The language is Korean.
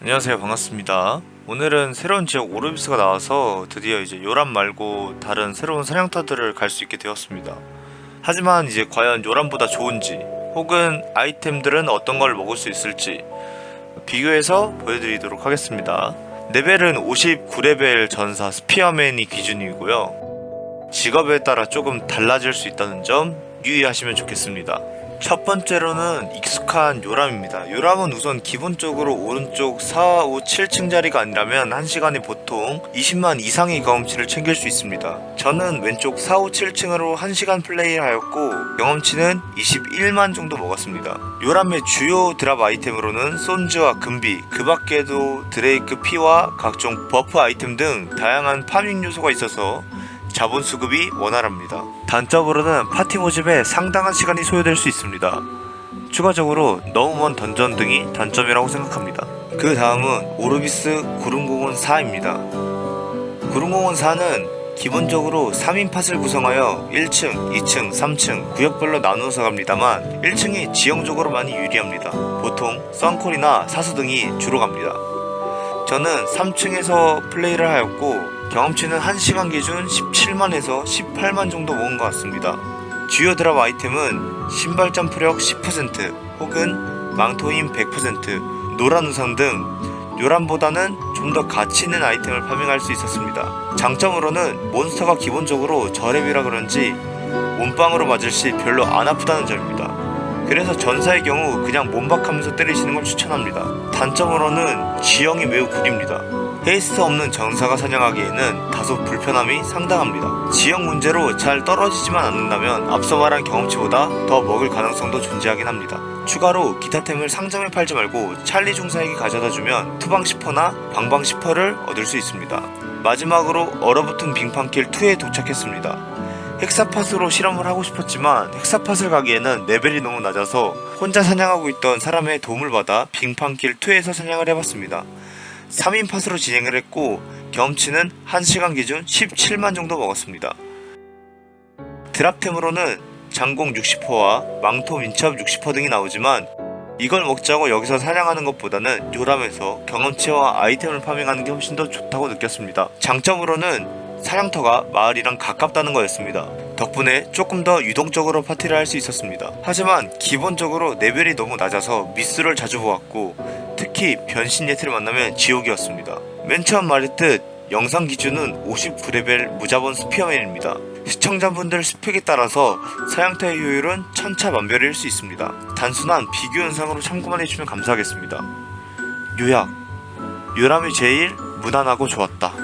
안녕하세요. 반갑습니다. 오늘은 새로운 지역 오르비스가 나와서 드디어 이제 요람 말고 다른 새로운 사냥터들을 갈 수 있게 되었습니다. 하지만 이제 과연 요람보다 좋은지 혹은 아이템들은 어떤 걸 먹을 수 있을지 비교해서 보여드리도록 하겠습니다. 레벨은 59레벨 전사 스피어맨이 기준이고요. 직업에 따라 조금 달라질 수 있다는 점 유의하시면 좋겠습니다 첫 번째로는 익숙한 요람입니다. 요람은 우선 기본적으로 오른쪽 4, 5, 7층 자리가 아니라면 1시간에 보통 20만 이상의 경험치를 챙길 수 있습니다. 저는 왼쪽 4, 5, 7층으로 1시간 플레이를 하였고 경험치는 21만 정도 먹었습니다. 요람의 주요 드랍 아이템으로는 손즈와 금비, 그 밖에도 드레이크 피와 각종 버프 아이템 등 다양한 파밍 요소가 있어서 자본 수급이 원활합니다. 단점으로는 파티 모집에 상당한 시간이 소요될 수 있습니다. 추가적으로 너무 먼 던전 등이 단점이라고 생각합니다. 그 다음은 오르비스 구름공원 4입니다. 구름공원 4는 기본적으로 3인 팟을 구성하여 1층, 2층, 3층 구역별로 나누어서 갑니다만 1층이 지형적으로 많이 유리합니다. 보통 썬콜이나 사수 등이 주로 갑니다. 저는 3층에서 플레이를 하였고 경험치는 1시간 기준 17만에서 18만 정도 모은 것 같습니다. 주요 드랍 아이템은 신발 점프력 10% 혹은 망토임 100%, 노란 우상 등 요람보다는 좀 더 가치 있는 아이템을 파밍할 수 있었습니다. 장점으로는 몬스터가 기본적으로 저랩이라 그런지 몸빵으로 맞을 시 별로 안 아프다는 점입니다. 그래서 전사의 경우 그냥 몸박하면서 때리시는 걸 추천합니다. 단점으로는 지형이 매우 구립니다. 헤이스트 없는 전사가 사냥하기에는 다소 불편함이 상당합니다. 지형 문제로 잘 떨어지지만 않는다면 앞서 말한 경험치보다 더 먹을 가능성도 존재하긴 합니다. 추가로 기타템을 상점에 팔지 말고 찰리 중사에게 가져다 주면 투방 10%나 방방 10%를 얻을 수 있습니다. 마지막으로 얼어붙은 빙판길 2에 도착했습니다. 헥사팟으로 실험을 하고 싶었지만 헥사팟을 가기에는 레벨이 너무 낮아서 혼자 사냥하고 있던 사람의 도움을 받아 빙판길 2에서 사냥을 해봤습니다. 3인 팟으로 진행을 했고 경험치는 1시간 기준 17만 정도 먹었습니다. 드랍템으로는 장공 60%와 망토 민첩 60% 등이 나오지만 이걸 먹자고 여기서 사냥하는 것보다는 요람에서 경험치와 아이템을 파밍하는 게 훨씬 더 좋다고 느꼈습니다. 장점으로는 사냥터가 마을이랑 가깝다는 거였습니다. 덕분에 조금 더 유동적으로 파티를 할 수 있었습니다. 하지만 기본적으로 레벨이 너무 낮아서 미스를 자주 보았고 특히 변신 예트를 만나면 지옥이었습니다. 맨 처음 말했듯 영상 기준은 59레벨 무자본 스피어맨입니다. 시청자분들 스펙에 따라서 사냥터의 효율은 천차만별일 수 있습니다. 단순한 비교 영상으로 참고만 해주시면 감사하겠습니다. 요약 요람이 제일 무난하고 좋았다.